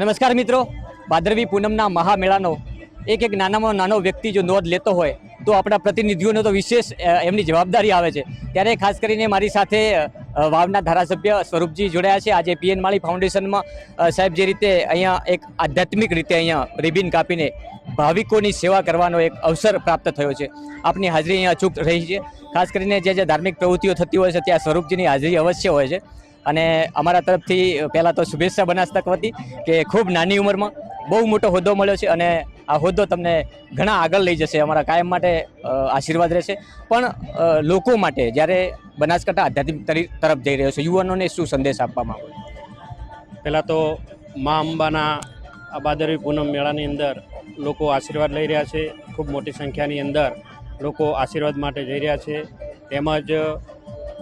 નમસ્કાર મિત્રો. ભાદરવી પૂનમના મહામેળાનો એક એક નાનામાં નાનો વ્યક્તિ જો નોંધ લેતો હોય, તો આપણા પ્રતિનિધિઓનો તો વિશેષ એમની જવાબદારી આવે છે. ત્યારે ખાસ કરીને મારી સાથે વાવના ધારાસભ્ય સ્વરૂપજી જોડાયા છે. આજે પીએન માળી ફાઉન્ડેશનમાં સાહેબ જે રીતે અહીંયા એક આધ્યાત્મિક રીતે અહીંયા રિબિન કાપીને ભાવિકોની સેવા કરવાનો એક અવસર પ્રાપ્ત થયો છે. આપની હાજરી અહીંયા અચૂક રહી છે. ખાસ કરીને જે જે ધાર્મિક પ્રવૃત્તિઓ થતી હોય છે, ત્યાં સ્વરૂપજીની હાજરી અવશ્ય હોય છે. અને અમારા તરફથી પહેલાં તો શુભેચ્છા બનાસતક હતી કે ખૂબ નાની ઉંમરમાં બહુ મોટો હોદ્દો મળ્યો છે અને આ હોદ્દો તમને ઘણા આગળ લઈ જશે, અમારા કાયમ માટે આશીર્વાદ રહેશે. પણ લોકો માટે જ્યારે બનાસકાંઠા આધ્યાત્મિક તરી- તરફ જઈ રહ્યો છે, યુવાનોને શું સંદેશ આપવામાં આવે? પહેલાં તો મા અંબાના આ ભાદરવી પૂનમ મેળાની અંદર લોકો આશીર્વાદ લઈ રહ્યા છે. ખૂબ મોટી સંખ્યાની અંદર લોકો આશીર્વાદ માટે જઈ રહ્યા છે. તેમજ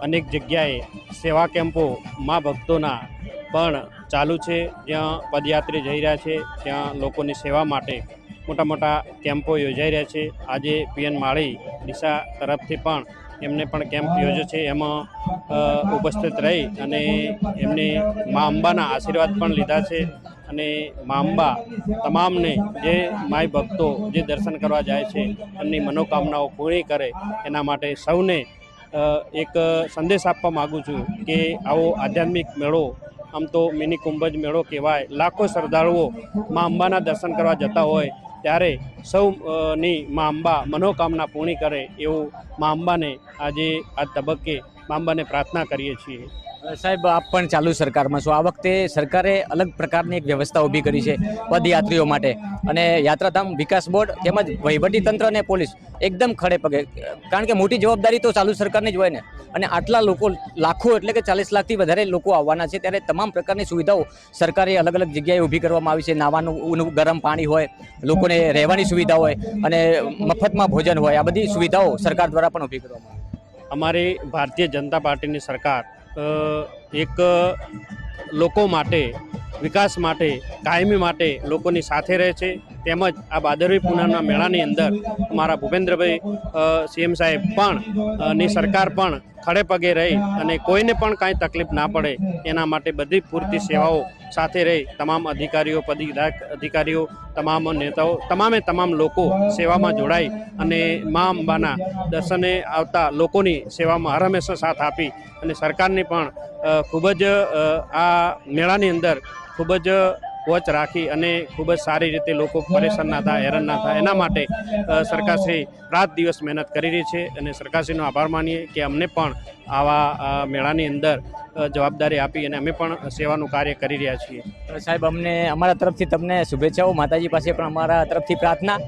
અનેક જગ્યાએ સેવા કેમ્પો મા ભક્તોના પણ ચાલુ છે. જ્યાં પદયાત્રી જઈ રહ્યા છે. ત્યાં લોકોની સેવા માટે મોટા મોટા કેમ્પો યોજાઈ રહ્યા છે. આજે પીએન માળી દિશા તરફથી પણ એમને પણ કેમ્પ યોજ્યો છે. એમાં ઉપસ્થિત રહી અને એમને મા અંબાના આશીર્વાદ પણ લીધા છે. અને મા અંબા તમામને જે માય ભક્તો જે દર્શન કરવા જાય છે, એમની મનોકામનાઓ પૂરી કરે, એના માટે સૌને એક સંદેશ આપવા માગું છું કે આવો આધ્યાત્મિક મેળો, આમ તો મિની કુંભજ મેળો કહેવાય, લાખો શ્રદ્ધાળુઓ મા અંબાના દર્શન કરવા જતા હોય ત્યારે સૌની મા અંબા મનોકામના પૂર્ણ કરે એવું મા અંબાને આજે આ તબક્કે, મા અંબાને પ્રાર્થના કરીએ છીએ. સાહેબ, આપ પણ ચાલુ સરકારમાં છો. આ વખતે સરકારે અલગ પ્રકારની એક વ્યવસ્થા ઊભી કરી છે પદયાત્રીઓ માટે. અને યાત્રાધામ વિકાસ બોર્ડ તેમજ વહીવટી તંત્ર અને પોલીસ એકદમ ખડે પગે. કારણ કે મોટી જવાબદારી તો ચાલુ સરકારની જ હોય ને. અને આટલા લોકો, લાખો એટલે કે ચાલીસ લાખથી વધારે લોકો આવવાના છે, ત્યારે તમામ પ્રકારની સુવિધાઓ સરકારે અલગ અલગ જગ્યાએ ઊભી કરવામાં આવી છે. નાવાનું ગરમ પાણી હોય, લોકોને રહેવાની સુવિધા હોય અને મફતમાં ભોજન હોય. આ બધી સુવિધાઓ સરકાર દ્વારા પણ ઊભી કરવામાં આવી. અમારી ભારતીય જનતા પાર્ટીની સરકાર એક લોકો માટે વિકાસ માટે કાયમી માટે લોકોની સાથે રહે છે. તેમજ આ ભાદરવી પૂનમના મેળાની અંદર અમારા ભૂપેન્દ્રભાઈ સીએમ સાહેબ પણ ની સરકાર પણ ખડે પગે રહી અને કોઈને પણ કાંઈ તકલીફ ના પડે એના માટે બધી પૂરતી સેવાઓ સાથે રહી તમામ અધિકારીઓ પદવીધારક અધિકારીઓ, તમામ નેતાઓ, તમામે તમામ લોકો સેવામાં જોડાઈ અને મા અંબાના દર્શને આવતા લોકોની સેવામાં હર હંમેશા સાથ આપી અને સરકારની પણ ખૂબ જ આ મેળાની અંદર ખૂબ જ વોચ રાખી અને ખૂબ જ સારી રીતે લોકો પરેશાન ના થાય, હેરાન ના થાય. એના માટે સરકારશ્રી રાત દિવસ મહેનત કરી રહી છે અને સરકારશ્રીનો આભાર માનીએ કે અમને પણ આવા મેળાની અંદર જવાબદારી આપી અને અમે પણ સેવાનું કાર્ય કરી રહ્યા છીએ. સાહેબ, અમને, અમારા તરફથી તમને શુભેચ્છાઓ. માતાજી પાસે પણ અમારા તરફથી પ્રાર્થના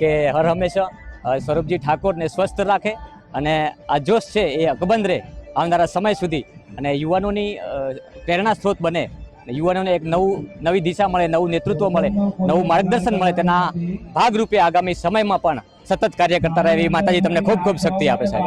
કે હર હંમેશા સ્વરૂપજી ઠાકોરને સ્વસ્થ રાખે અને આ જોશ છે એ અકબંધ રહે આવનારા સમય સુધી અને યુવાનોની પ્રેરણા સ્ત્રોત બને. યુવાનોને એક નવું, નવી દિશા મળે, નવું નેતૃત્વ મળે, નવું માર્ગદર્શન મળે, તેના ભાગરૂપે આગામી સમયમાં પણ સતત કાર્ય કરતા રહે એવી માતાજી તમને ખૂબ ખૂબ શક્તિ આપે સાહેબ